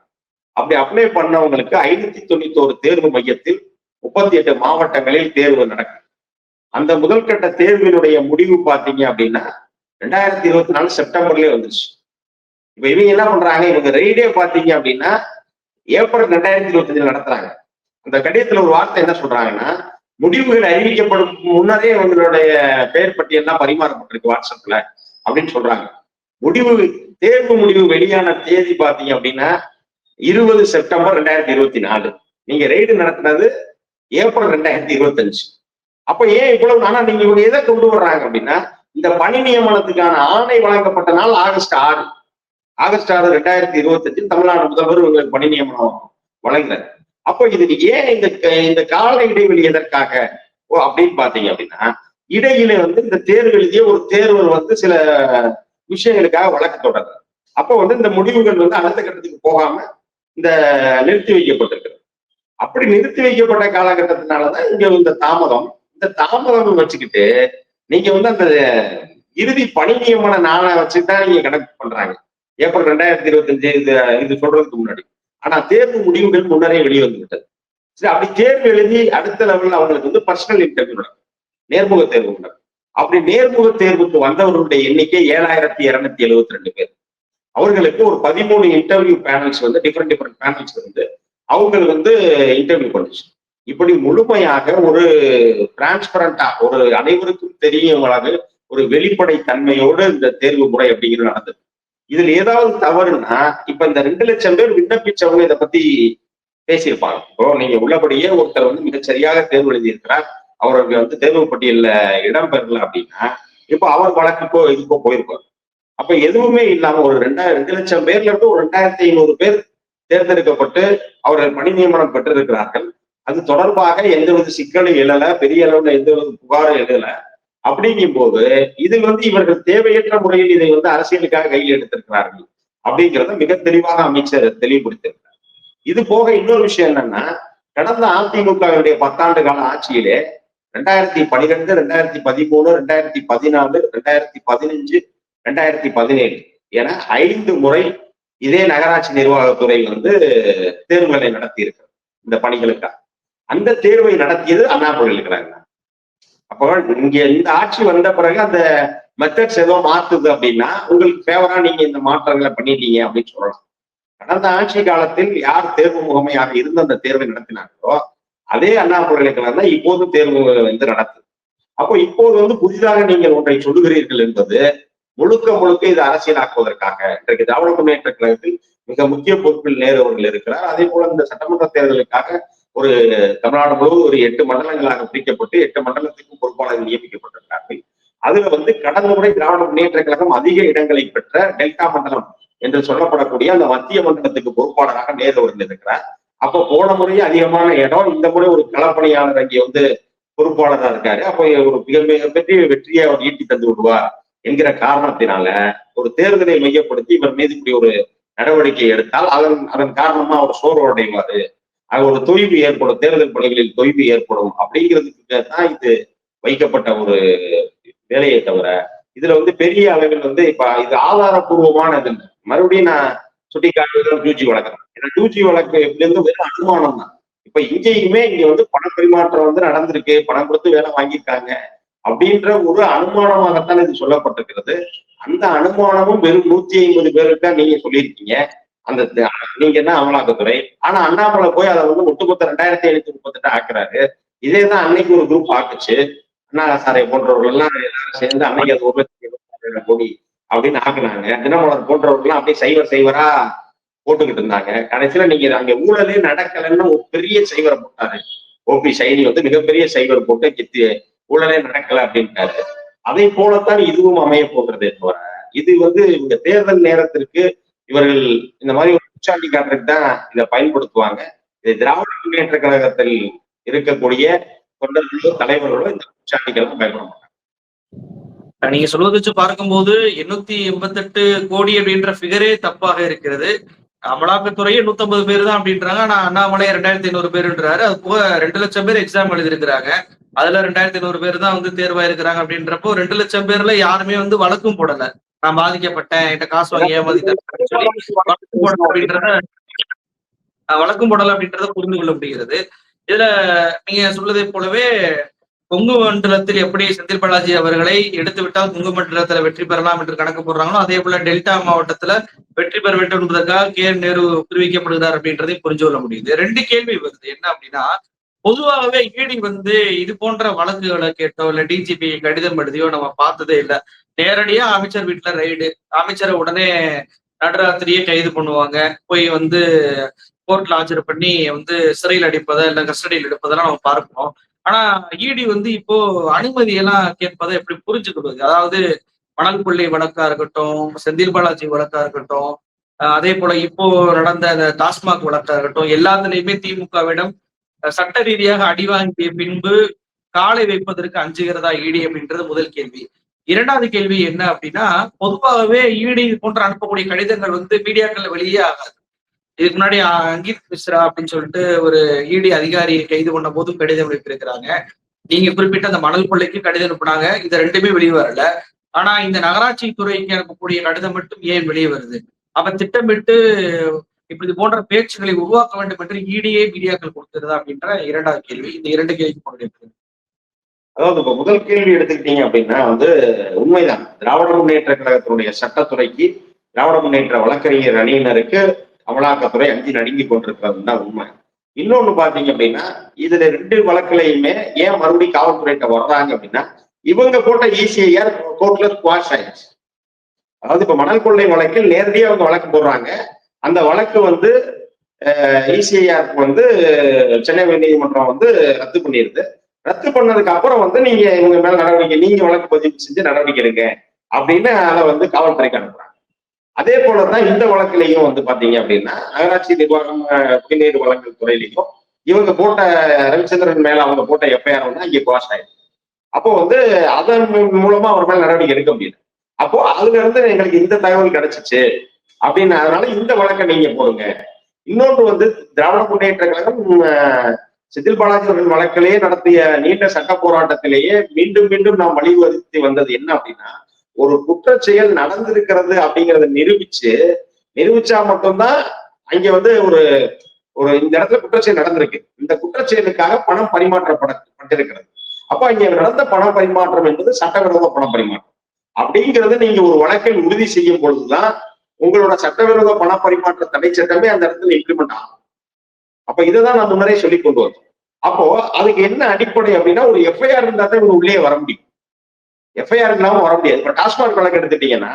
அப்படி அப்ளை பண்ணவங்களுக்கு ஐநூத்தி தொண்ணூத்தி ஒரு தேர்வு மையத்தில் முப்பத்தி எட்டு மாவட்டங்களில் தேர்வு நடக்கும் அந்த முதல் கட்ட தேர்வினுடைய முடிவு பார்த்தீங்க அப்படின்னா ரெண்டாயிரத்தி இருபத்தி நாலு செப்டம்பர்லயே வந்துருச்சு. இப்ப இவங்க என்ன பண்றாங்க? இவங்க ரெய்டே பாத்தீங்க அப்படின்னா ஏப்ரல் ரெண்டாயிரத்தி இருபத்தஞ்சுல நடத்துறாங்க. அந்த கடிதத்துல ஒரு வார்த்தை என்ன சொல்றாங்கன்னா முடிவுகள் அறிவிக்கப்படும் முன்னரே உங்களுடைய பெயர் பட்டியல்லாம் பரிமாறப்பட்டிருக்கு வாட்ஸ்அப்ல அப்படின்னு சொல்றாங்க. முடிவு தேர்வு முடிவு வெளியான தேதி பாத்தீங்க அப்படின்னா இருபது செப்டம்பர் ரெண்டாயிரத்தி இருபத்தி நாலு. நீங்க ரெய்டு நடத்தினது ஏப்ரல் ரெண்டாயிரத்தி இருபத்தஞ்சு. அப்ப ஏன் இவ்வளவு ஆனா நீங்க இவங்க எதை கொண்டு வர்றாங்க அப்படின்னா இந்த பணி நியமனத்துக்கான ஆணை வழங்கப்பட்ட நாள் ஆகஸ்ட் ஆறு. ஆகஸ்ட் ஆறு ரெண்டாயிரத்தி இருபத்தி எட்டு தமிழ்நாடு முதல்வர் உங்களுக்கு பணி நியமனம் வழங்கினார். அப்போ இது ஏன் இந்த க- இந்த கால இடைவெளி எதற்காக? ஓ அப்படின்னு பாத்தீங்க அப்படின்னா இடையில வந்து இந்த தேர்வு எழுதிய ஒரு தேர்வர் வந்து சில விஷயங்களுக்காக வழக்கு தொடர்றார் அப்போ வந்து இந்த முடிவுகள் வந்து அடுத்த கட்டத்துக்கு போகாம இந்த நிறுத்தி வைக்கப்பட்டிருக்கிறது. அப்படி நிறுத்தி வைக்கப்பட்ட காலகட்டத்தினாலதான் இங்க இந்த தாமதம். இந்த தாமதம் வச்சுக்கிட்டு நீங்க வந்து அந்த இறுதி பணி நியமன நாளை வச்சுதான் நீங்க கணக்கு பண்றாங்க. ஏப்ரல் ரெண்டாயிரத்தி இருபத்தஞ்சு இது இது சொல்றதுக்கு முன்னாடி. ஆனா தேர்வு முடிவுகள் முன்னரே வெளிவந்து விட்டது சரி அப்படி தேர்வு எழுதி அடுத்த லெவலில் அவங்களுக்கு வந்து பர்சனல் இன்டர்வியூ நடக்கும். நேர்முக தேர்வு நடக்கும். அப்படி நேர்முக தேர்வுக்கு வந்தவர்களுடைய எண்ணிக்கை ஏழாயிரத்தி இருநூத்தி எழுபத்தி ரெண்டு பேர். அவர்களுக்கு ஒரு பதிமூணு இன்டர்வியூ பேனல்ஸ் வந்து டிஃப்ரெண்ட் டிஃப்ரெண்ட் பேனல்ஸ் வந்து அவங்க வந்து இன்டர்வியூ பண்ணுச்சு. இப்படி முழுமையாக ஒரு டிரான்ஸ்பரண்டா ஒரு அனைவருக்கும் தெரியும் அளவு ஒரு வெளிப்படை தன்மையோடு இந்த தேர்வு முறை அப்படிங்கிறது நடந்தது. இதுல ஏதாவது தவறுனா இப்ப இந்த ரெண்டு லட்சம் பேர் விண்ணப்பிச்சவங்க இதை பத்தி பேசியிருப்பாங்க. இப்போ நீங்க உள்ளபடியே ஒருத்தர் வந்து மிகச்சரியாக தேர்வு எழுதியிருக்கிறார். அவருக்கு வந்து தேர்வு பட்டியல்ல இடம் பெறல அப்படின்னா இப்போ அவர் வழக்குக்கோ இதுக்கோ போயிருப்பார். அப்ப எதுவுமே இல்லாம ஒரு ரெண்டாயிரம் ரெண்டு லட்சம் பேர்ல இருந்து ஒரு ரெண்டாயிரத்தி ஐநூறு பேர் தேர்ந்தெடுக்கப்பட்டு அவர்கள் பணி நியமனம் பெற்றிருக்கிறார்கள். அது தொடர்பாக எந்தவித சிக்கலும் எழல பெரிய அளவுல எந்தவித புகாரும் எழல அப்படிங்கும் போது இது வந்து இவர்கள் தேவையற்ற முறையில் இதை வந்து அரசியலுக்காக கையில் எடுத்திருக்கிறார்கள் அப்படிங்கிறத மிக தெளிவாக அமைச்சர் தெளிவுபடுத்திருக்கிறார் இது போக இன்னொரு விஷயம் என்னன்னா கடந்த அதிமுகவுடைய பத்தாண்டு கால ஆட்சியிலே ரெண்டாயிரத்தி பனிரெண்டு ரெண்டாயிரத்தி பதிமூணு ரெண்டாயிரத்தி பதினாலு ரெண்டாயிரத்தி பதினஞ்சு ரெண்டாயிரத்தி பதினேழு என ஐந்து முறை இதே நகராட்சி நிர்வாகத்துறை வந்து தேர்வுகளை நடத்தி இருக்கிறது இந்த பணிகளுக்காக. அந்த தேர்வை நடத்தியது அண்ணா பல்கலைக்கழகம் அப்போ இங்க இந்த ஆட்சி வந்த பிறகு அந்த மெத்தட்ஸ் ஏதோ மாத்துது அப்படின்னா உங்களுக்கு ஃபேவரா நீங்க இந்த மாற்றங்களை பண்ணிட்டீங்க அப்படின்னு சொல்லலாம். கடந்த ஆட்சி காலத்தில் யார் தேர்வு முகமையாக இருந்து அந்த தேர்வை நடத்தினாங்களோ அதே அண்ணாமுறைகளுக்கு தான் இப்போது தேர்வு வந்து நடத்துது அப்போ இப்போது வந்து புதிதாக நீங்கள் ஒன்றை சொல்லுகிறீர்கள் என்பது முழுக்க முழுக்க இது அரசியலாக்குவதற்காக. இன்றைக்கு திராவிட முன்னேற்ற கழகத்தில் மிக முக்கிய பொறுப்பில் நேரு அவர்கள் இருக்கிறார். அதே போல இந்த சட்டமன்ற தேர்தலுக்காக ஒரு தமிழ்நாடு முழுவதும் ஒரு எட்டு மண்டலங்களாக பிரிக்கப்பட்டு எட்டு மண்டலத்துக்கும் பொறுப்பாளர்கள் நியமிக்கப்பட்டிருக்கிறார்கள். அதுல வந்து கடந்த முறை திராவிட முன்னேற்ற கழகம் அதிக இடங்களை பெற்ற டெல்டா மண்டலம் என்று சொல்லப்படக்கூடிய அந்த மத்திய மண்டலத்துக்கு பொறுப்பாளராக நேரு இருந்திருக்கிறார் அப்போ போன முறையே அதிகமான இடம் இந்த முறை ஒரு களப்பணியாளர் அங்கே வந்து பொறுப்பாளராக இருக்காரு. அப்போ ஒரு மிக மிகப்பெரிய வெற்றியை அவர் ஈட்டி தந்து விடுவார் என்கிற காரணத்தினால ஒரு தேர்தலை மையப்படுத்தி இவர் மீது இப்படி ஒரு நடவடிக்கை எடுத்தால் அதன் அதன் காரணமா அவர் சோர்வடைவாரு. அது ஒரு தொய்வு ஏற்படும் தேர்தல் பணிகளில் தொய்வு ஏற்படும் அப்படிங்கிறதுக்கு தான் இது வைக்கப்பட்ட ஒரு வேலையை தவிர இதுல வந்து பெரிய அளவில் வந்து இப்ப இது ஆதாரபூர்வமானது மறுபடியும் நான் சுட்டி காட்டுறது டூஜி வழக்கு ஏன்னா டூஜி வழக்கு இருந்து வெறும் அனுமானம் தான். இப்ப இங்கேயுமே இங்க வந்து பண பரிமாற்றம் வந்து நடந்திருக்கு பணம் கொடுத்து வேலை வாங்கியிருக்காங்க அப்படின்ற ஒரு அனுமானமாகத்தான் இது சொல்லப்பட்டிருக்கிறது. அந்த அனுமானமும் வெறும் நூத்தி ஐம்பது பேருக்கு தான் நீங்க சொல்லியிருக்கீங்க. அந்த நீங்க என்ன அமலாக்கத்துறை? ஆனா அண்ணாமலை போய் அதை வந்து ஒட்டுமொத்த ரெண்டாயிரத்தி ஐநூத்தி முப்பத்தெட்டு ஆக்குறாரு. இதே தான் அன்னைக்கு ஒரு குரூப் ஆக்குச்சு. அண்ணா சாரை போன்றவர்கள் எல்லாம் எல்லாரும் சேர்ந்து அன்னைக்கு அது ஒரு லட்சத்தி கோடி அப்படின்னு ஆக்குனாங்க. தினமலர் போன்றவர்கள் எல்லாம் அப்படியே சைவர் சைவரா போட்டுக்கிட்டு இருந்தாங்க. கடைசியில நீங்க அங்க ஊழலே நடக்கலைன்னு ஒரு பெரிய சைவரை போட்டாரு. ஓபி சைனி வந்து மிகப்பெரிய சைவர் போட்டு கித்து ஊழலே நடக்கல அப்படின்ட்டாரு. அதை போலத்தான் இதுவும் அமைய போகிறது தவிர இது வந்து இந்த தேர்தல் நேரத்திற்கு இவர்கள் இந்த மாதிரி ஒரு உச்சாண்டி தான் இதை பயன்படுத்துவாங்க. இது திராவிட முன்னேற்ற கழகத்தில் இருக்கக்கூடிய தொண்டர்களோ தலைவர்களோ இந்த உச்சாண்டிகள் பயன்பட மாட்டாங்க. நீங்க சொல்வது வச்சு பார்க்கும்போது எண்ணூத்தி எண்பத்தெட்டு கோடி அப்படின்ற ஃபிகரே தப்பாக இருக்கிறது. அமலாக்கத்துறையே நூத்தம்பது பேர் தான் அப்படின்றாங்க. ஆனா அண்ணாமலை ரெண்டாயிரத்தி ஐநூறு பேருன்றாரு. அது போக ரெண்டு லட்சம் பேர் எக்ஸாம் எழுதியிருக்கிறாங்க. அதுல ரெண்டாயிரத்தி ஐநூறு பேர் தான் வந்து தேர்வாயிருக்கிறாங்க அப்படின்றப்போ ரெண்டு லட்சம் பேர்ல யாருமே வந்து வழக்கும் போடல. நான் பாதிக்கப்பட்டேன் என்கிட்ட காசு வாங்கி சொல்லி போடல அப்படின்றத வழக்கும் போடல அப்படின்றத புரிந்து கொள்ள முடிகிறது. இதுல நீங்க சொல்வதை போலவே கொங்கு மண்டலத்தில் எப்படி செந்தில் பாலாஜி அவர்களை எடுத்து விட்டால் கொங்கு மண்டலத்துல வெற்றி பெறலாம் என்று கணக்கு போடுறாங்களோ அதே போல டெல்டா மாவட்டத்துல வெற்றி பெற வேண்டும் என்பதற்காக கே நேரு தெரிவிக்கப்படுகிறார் அப்படின்றதை புரிஞ்சு கொள்ள முடியுது. ரெண்டு கேள்வி வருது. என்ன அப்படின்னா பொதுவாகவே ஈடி வந்து இது போன்ற வழக்குகளை கேட்டோ இல்ல டிஜிபி கடிதம் எழுதியோ நம்ம பார்த்ததே இல்லை. நேரடியா அமைச்சர் வீட்டுல ரைடு அமைச்சரை உடனே நடுராத்திரியே கைது பண்ணுவாங்க. போய் வந்து கோர்ட்ல ஆஜர் பண்ணி வந்து சிறையில் அடிப்பதை இல்ல கஸ்டடியில் எடுப்பதெல்லாம் நம்ம பார்க்கிறோம் ஆனா இடி வந்து இப்போ அனுமதி எல்லாம் கேட்பதை எப்படி புரிஞ்சுக்கிறது? அதாவது மணல் கொள்ளை வழக்கா இருக்கட்டும் செந்தில் பாலாஜி வழக்கா இருக்கட்டும் அதே போல இப்போ நடந்த அந்த டாஸ்மாக் வழக்கா இருக்கட்டும் எல்லாத்துலயுமே திமுகவிடம் சட்ட ரீதியாக அடி வாங்கிய பின்பு காலை வைப்பதற்கு அஞ்சுகிறதா ஈடி அப்படின்றது முதல் கேள்வி. இரண்டாவது கேள்வி என்ன அப்படின்னா பொதுவாகவே ஈடி போன்ற அனுப்பக்கூடிய கடிதங்கள் வந்து மீடியாக்கள் வெளியே ஆகாது. இதுக்கு முன்னாடி அங்கித் மிஸ்ரா அப்படின்னு சொல்லிட்டு ஒரு இடி அதிகாரியை கைது பண்ண போதும் கடிதம் அனுப்பியிருக்கிறாங்க. நீங்க குறிப்பிட்ட அந்த மணல் கொள்ளைக்கு கடிதம் அனுப்புனாங்க. இது ரெண்டுமே வெளியே வரல. ஆனா இந்த நகராட்சி துறைக்கு அனுப்பக்கூடிய கடிதம் மட்டும் ஏன் வெளியே வருது? அப்ப திட்டமிட்டு இப்படி போன்ற பேச்சுகளை உருவாக்க வேண்டும் என்று ஈடியே மீடியாக்கள் கொடுக்கிறதா அப்படின்ற இரண்டாவது கேள்வி. இந்த இரண்டு கேள்விக்கு உங்களுடைய அதாவது இப்ப முதல் கேள்வி எடுத்துக்கிட்டீங்க அப்படின்னா வந்து உண்மைதான். திராவிட முன்னேற்ற கழகத்தினுடைய சட்டத்துறைக்கு திராவிட முன்னேற்ற வழக்கறிஞர் அணியினருக்கு அமலாக்கத்துறை அஞ்சு நடுங்கி கொண்டிருக்கிறதுதான் உண்மை. இன்னொன்னு பாத்தீங்க அப்படின்னா இதுல ரெண்டு வழக்குலையுமே ஏன் மறுபடியும் காவல்துறையிட்ட வர்றாங்க அப்படின்னா இவங்க போட்ட இசிஐஆர் கோர்ட்ல ஸ்குவாஷ் ஆயிடுச்சு. அதாவது இப்ப மணல் கொள்ளை வழக்கில் நேரடியாக அவங்க வழக்கு போடுறாங்க. அந்த வழக்கு வந்து இசிஐஆர் வந்து சென்னை உயர்நீதிமன்றம் வந்து ரத்து பண்ணிடுது ரத்து பண்ணதுக்கு அப்புறம் வந்து நீங்க இவங்க மேல நடவடிக்கை நீங்க வழக்கு பதிவு செஞ்சு நடவடிக்கை எடுங்க அப்படின்னு அதை வந்து காவல்துறைக்கு அனுப்புறாங்க. அதே போலதான் இந்த வழக்குலையும் வந்து பாத்தீங்க அப்படின்னா நகராட்சி நிர்வாகம் குடிநீர் வழங்கல் துறையிலையும் இவங்க போட்ட ரவிச்சந்திரன் மேல அவங்க போட்ட எஃப்ஐஆர் வந்து இங்க பாஸ் ஆயிடுச்சு அப்போ வந்து அதன் மூலமா அவர் மேல நடவடிக்கை எடுக்க முடியல. அப்போ அதுல இருந்து எங்களுக்கு இந்த தகவல் கிடைச்சிச்சு. அப்படின்னு அதனால இந்த வழக்கை நீங்க போடுங்க. இன்னொன்று வந்து திராவிட முன்னேற்ற கழகம் செந்தில் பாலாஜி அவர்கள் வழக்கிலேயே நடத்திய நீண்ட சட்ட போராட்டத்திலேயே மீண்டும் மீண்டும் நாம் வலியுறுத்தி வந்தது என்ன அப்படின்னா ஒரு குற்ற செயல் நடந்திருக்கிறது அப்படிங்கறத நிரூபிச்சு நிரூபிச்சா மட்டும்தான் அங்க வந்து ஒரு ஒரு இந்த இடத்துல குற்றச்செயல் நடந்திருக்கு. இந்த குற்றச்செயலுக்காக பணம் பரிமாற்றப்பட்டிருக்கிறது அப்ப இங்க நடந்த பண பரிமாற்றம் என்பது சட்டவிரோத பண பரிமாற்றம். அப்படிங்கிறது நீங்க ஒரு வழக்கில் உறுதி செய்யும் பொழுதுதான் உங்களோட சட்டவிரோத பண பரிமாற்ற தடை சட்டமே அந்த இடத்துல இம்ப்ளிமெண்ட் ஆகும். அப்ப இதுதான் நான் முன்னரே சொல்லி கொண்டு வந்தோம். அப்போ அதுக்கு என்ன அடிப்படை அப்படின்னா ஒரு எஃப்ஐஆர் இருந்தா தான் இவங்க உள்ளே வர முடியும். எஃப்ஐஆர் இல்லாம வர முடியாது. இப்ப டாஸ்மாக் வழக்கு எடுத்துட்டீங்கன்னா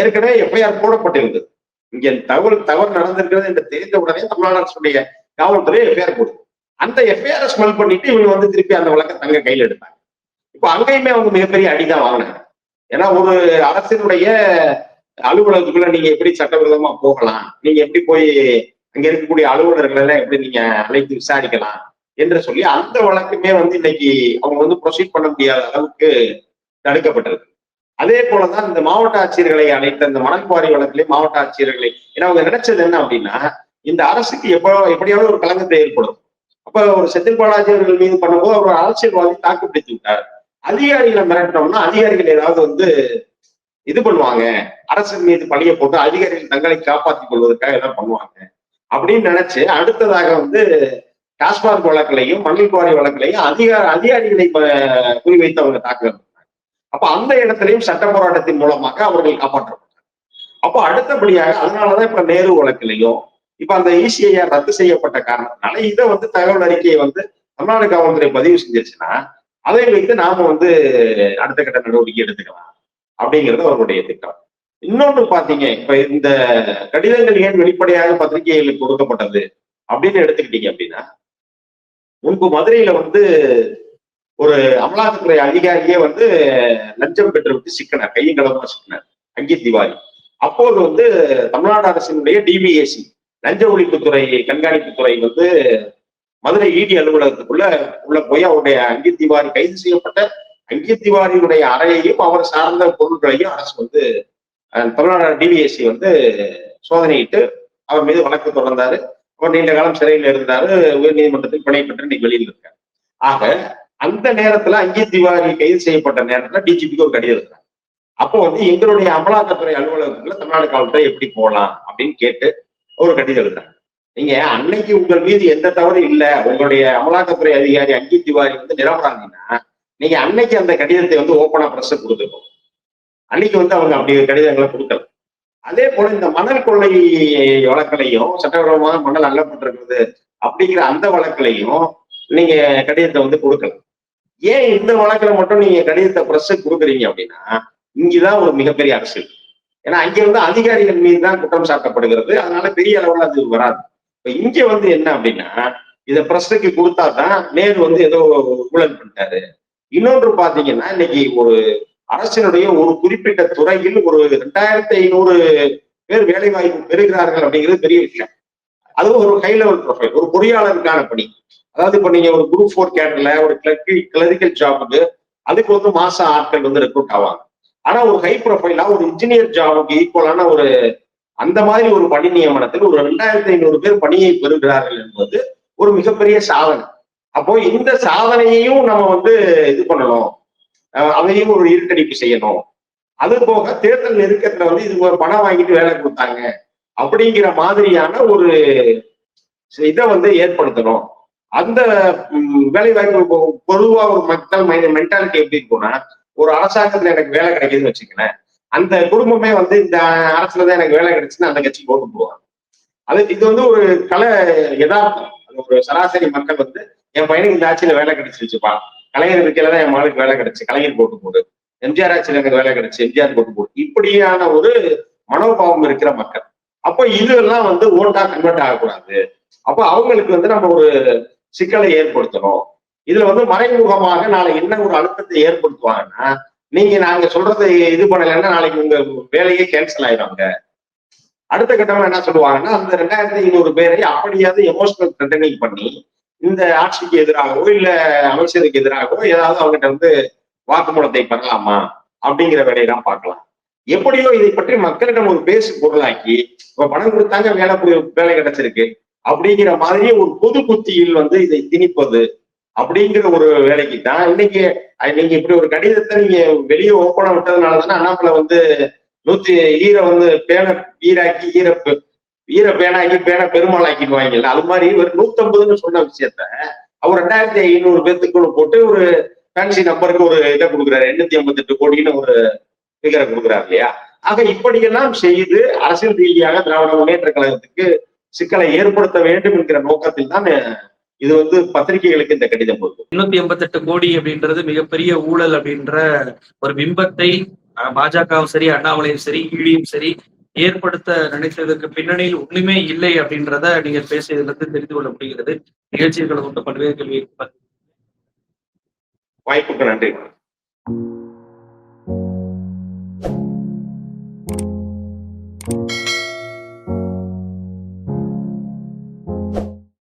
ஏற்கனவே எஃப்ஐஆர் போடப்பட்டிருந்தது. இங்க தகவல் தவறு நடந்திருக்கிறது என்று தெரிந்த உடனே தமிழ்நாடு அரசுடைய காவல்துறை எஃப்ஐஆர் போடுது. அந்த எஃப்ஐஆர் ஸ்மெல் பண்ணிட்டு இவங்க வந்து திருப்பி அந்த வழக்கை தங்க கையில் எடுத்தாங்க. இப்போ அங்கேயுமே அவங்க மிகப்பெரிய அடிதான் வாங்கினாங்க. ஏன்னா ஒரு அரசினுடைய அலுவலகத்துக்குள்ள நீங்க எப்படி சட்டவிரோதமா போகலாம்? நீங்க எப்படி போய் அங்க இருக்கக்கூடிய அலுவலர்கள் எல்லாம் எப்படி நீங்க அழைத்து விசாரிக்கலாம் என்று சொல்லி அந்த வழக்குமே வந்து இன்னைக்கு அவங்க வந்து ப்ரொசீட் பண்ண முடியாத அளவுக்கு தடுக்கப்பட்டிருக்கு. அதே போலதான் இந்த மாவட்ட ஆட்சியர்களை அழைத்த இந்த மணல்குவாரி வழக்கிலே மாவட்ட ஆட்சியர்களை ஏன்னா அவங்க நினைச்சது என்ன அப்படின்னா இந்த அரசுக்கு எப்போ எப்படியாவது ஒரு கலங்கத்தை ஏற்படும். அப்ப ஒரு செந்தில் பாலாஜி அவர்கள் மீது பண்ணும்போது அவர் ஒரு தாக்கு பிடித்து விட்டார். அதிகாரிகளை மிரட்டினோம்னா அதிகாரிகள் ஏதாவது வந்து இது பண்ணுவாங்க. அரசு மீது பழிய போட்டு அதிகாரிகள் தங்களை காப்பாற்றிக் கொள்வதற்காக ஏதாவது பண்ணுவாங்க. அப்படின்னு நினைச்சு அடுத்ததாக வந்து டாஸ்மாக் வழக்கிலையும் மணல் குவாரி வழக்கிலையும் அதிகார அதிகாரிகளை குறிவைத்து அவங்க தாக்குதல் அப்ப அந்த இடத்திலையும் சட்ட போராட்டத்தின் மூலமாக அவர்கள் காப்பாற்றப்பட்டாங்க. அப்போ அடுத்தபடியாக அதனாலதான் இப்ப நேரு வழக்கிலையும் இப்ப அந்த இசிஐஆர் ரத்து செய்யப்பட்ட காரணத்தினால இதை வந்து தகவல் அறிக்கையை வந்து தமிழ்நாடு காவல்துறை பதிவு செஞ்சிருச்சுன்னா அதை வைத்து நாம வந்து அடுத்த கட்ட நடவடிக்கை எடுத்துக்கலாம். அப்படிங்கிறது அவர்களுடைய திட்டம். இன்னொன்று பாத்தீங்க இப்ப இந்த கடிதங்கள் ஏன் வெளிப்படையாக பத்திரிகைகளுக்கு கொடுக்கப்பட்டது அப்படின்னு எடுத்துக்கிட்டீங்க அப்படின்னா முன்பு மதுரையில வந்து ஒரு அமலாக்கத்துறை அதிகாரியே வந்து லஞ்சம் பெற்றுவிட்டு சிக்கினார் கையும் களவுமா சிக்கனர் அங்கித் திவாரி. அப்போது வந்து தமிழ்நாடு அரசினுடைய டிபிஎஸ்சி லஞ்ச ஒழிப்புத்துறை கண்காணிப்புத்துறை வந்து மதுரை இடி அலுவலகத்துக்குள்ள உள்ள போய் அவருடைய அங்கித் திவாரி கைது செய்யப்பட்ட அங்கித் திவாரியுடைய அறையையும் அவர் சார்ந்த பொருட்களையும் அரசு வந்து தமிழ்நாடு டிவிஎஸ்சி வந்து சோதனையிட்டு அவர் மீது வழக்கு தொடர்ந்தாரு. அவர் நீண்ட காலம் சிறையில் இருந்தாரு. உயர்நீதிமன்றத்தில் பிணை பெற்று இன்னைக்கு வெளியில் இருக்காரு. ஆக அந்த நேரத்துல அங்கி திவாரி கைது செய்யப்பட்ட நேரத்துல டிஜிபிக்கு ஒரு கடிதம் இருக்காங்க அப்போ வந்து எங்களுடைய அமலாக்கத்துறை அலுவலகத்துல தமிழ்நாடு காவல்துறை எப்படி போகலாம் அப்படின்னு கேட்டு ஒரு கடிதம் எழுதுறாங்க. நீங்க அன்னைக்கு உங்கள் மீது எந்த தவறு இல்லை. உங்களுடைய அமலாக்கத்துறை அதிகாரி அங்கி திவாரி வந்து நிரபராதினா நீங்க அன்னைக்கு அந்த கடிதத்தை வந்து ஓப்பனா பிரஸ் கொடுத்துருக்கோம். அன்னைக்கு வந்து அவங்க அப்படி கடிதங்களை கொடுக்கல. அதே போல இந்த மணல் கொள்ளை வழக்கிலையும் சட்டவிரோதமாக மணல் அள்ளப்பட்டிருக்கிறது அப்படிங்கிற அந்த வழக்கிலையும் நீங்க கடிதத்தை வந்து கொடுக்கல. ஏன் இந்த வழக்குல மட்டும் நீங்க கடிதத்தை பிரஸ் கொடுக்குறீங்க அப்படின்னா இங்கதான் ஒரு மிகப்பெரிய அரசியல். ஏன்னா அங்க வந்து அதிகாரிகள் மீது தான் குற்றம் சாட்டப்படுகிறது. அதனால பெரிய அளவுல அது வராது. இப்ப இங்க வந்து என்ன அப்படின்னா இதை பிரஸ்க்கு கொடுத்தா தான் நேரு வந்து ஏதோ ஊழல் பண்ணிட்டாரு. இன்னொன்று பாத்தீங்கன்னா இன்னைக்கு ஒரு அரசினுடைய ஒரு குறிப்பிட்ட துறையில் ஒரு ரெண்டாயிரத்தி ஐநூறு பேர் வேலை வாய்ப்பு பெறுகிறார்கள் அப்படிங்கிறது பெரிய விஷயம். அதுவும் ஒரு ஹை லெவல் ப்ரொஃபைல் ஒரு பொறியாளருக்கான பணி. அதாவது இப்ப நீங்க ஒரு குரூப் ஃபோர் கேட்டர்ல ஒரு கிளரிக்கல் ஜாபுக்கு அதுக்கு வந்து மாசம் ஆட்கள் வந்து ரெக்ரூட் ஆவாங்க. ஆனா ஒரு ஹை ப்ரொஃபைலா ஒரு இன்ஜினியர் ஜாபுக்கு ஈக்குவலான ஒரு அந்த மாதிரி ஒரு பணி நியமனத்தில் ஒரு ரெண்டாயிரத்தி ஐநூறு பேர் பணியை பெறுகிறார்கள் என்பது ஒரு மிகப்பெரிய சாதனை. அப்போ இந்த சாதனையையும் நம்ம வந்து இது பண்ணணும். அதையும் ஒரு இருட்டடிப்பு செய்யணும். அது போக தேர்தல் நெருக்கத்துல வந்து இது ஒரு பணம் வாங்கிட்டு வேலை கொடுத்தாங்க. அப்படிங்கிற மாதிரியான ஒரு இதை வந்து ஏற்படுத்தணும். அந்த வேலை வாய்ப்பு பொதுவா ஒரு மக்கள் மென்டாலிட்டி எப்படி இருக்கும்னா ஒரு அரசாங்கத்துல எனக்கு வேலை கிடைக்குதுன்னு வச்சுக்கலேன் அந்த குடும்பமே வந்து இந்த அரசுலதான் எனக்கு வேலை கிடைச்சுன்னு அந்த கட்சிக்கு ஓட்டு போவாங்க அது இது வந்து ஒரு கலை யதார்த்தம். ஒரு சராசரி மக்கள் வந்து என் பையனுக்கு இந்த ஆட்சியில வேலை கிடைச்சிருச்சுப்பா. கலைஞர் இருக்கையில தான் என் மகளுக்கு வேலை கிடைச்சு. கலைஞர் போட்டு போடு. எம்ஜிஆர் ஆட்சியில எனக்கு வேலை கிடைச்சு. எம்ஜிஆர் போட்டு போடு. இப்படியான ஒரு மனோபாவம் இருக்கிற மக்கள். அப்போ இதெல்லாம் வந்து ஓட்டா கன்வெர்ட் ஆகக்கூடாது. அப்போ அவங்களுக்கு வந்து நம்ம ஒரு சிக்கலை ஏற்படுத்தணும். இதுல வந்து மறைமுகமாக நாளை என்ன ஒரு அழுத்தத்தை ஏற்படுத்துவாங்கன்னா நீங்க நாங்க சொல்றதை இது பண்ணலைன்னா நாளைக்கு உங்க வேலையே கேன்சல் ஆயிடுவாங்க. அடுத்த கட்டமா என்ன சொல்லுவாங்கன்னா அந்த ரெண்டாயிரத்தி ஐநூறு பேரை அப்படியாவது எமோஷனல் த்ரெட்டனிங் பண்ணி இந்த ஆட்சிக்கு எதிராகவோ இல்ல அமைச்சருக்கு எதிராகவோ ஏதாவது அவங்ககிட்ட வந்து வாக்குமூலத்தை பெறலாமா? அப்படிங்கிற வேலையெல்லாம் பார்க்கலாம். எப்படியோ இதை பற்றி மக்களிடம் ஒரு பேசு பொருளாக்கி இப்ப பணம் கொடுத்தாங்க வேலை வேலை கிடைச்சிருக்கு. அப்படிங்கிற மாதிரி ஒரு பொது புத்தியில் வந்து இதை திணிப்பது அப்படிங்கிற ஒரு வேலைக்கு தான் இன்னைக்கு நீங்க இப்படி ஒரு கடிதத்தை நீங்க வெளியே ஓப்பனா விட்டதுனால தானே அண்ணாமலை வந்து நூத்தி ஈர வந்து பேனை ஈராக்கி ஈரப்பு வீர பேனாக்கி பேனை பெருமாள் ஆக்கிடுவாங்கல்ல அது மாதிரி ஒரு நூத்தம்பதுன்னு சொன்ன விஷயத்த அவர் ரெண்டாயிரத்தி ஐநூறு பேத்துக்குள்ள போட்டு ஒரு ஃபேன்சி நம்பருக்கு ஒரு இதை கொடுக்குறாரு. எண்ணூத்தி ஐம்பத்தி எட்டு கோடின்னு ஒரு ஃபிகரை கொடுக்குறாரு இல்லையா? ஆக இப்படியெல்லாம் செய்து அரசியல் ரீதியாக திராவிட முன்னேற்ற கழகத்துக்கு சிக்கலை ஏற்படுத்த வேண்டும் என்கிற நோக்கத்தில் தான் இது வந்து பத்திரிகைகளுக்கு இந்த கடிதம் போகுது எண்ணூத்தி எண்பத்தெட்டு கோடி அப்படின்றது மிகப்பெரிய ஊழல் அப்படின்ற ஒரு பிம்பத்தை பாஜகவும் சரி அண்ணாமலையும் சரி ஈழியும் சரி ஏற்படுத்த நினைத்ததற்கு பின்னணியில் ஒண்ணுமே இல்லை அப்படின்றத நீங்க பேசியதிலிருந்து தெரிந்து கொள்ள முடிகிறது. நிகழ்ச்சிகளை கொண்ட பல்வேறு கேள்வி வாய்ப்புக்கு நன்றி.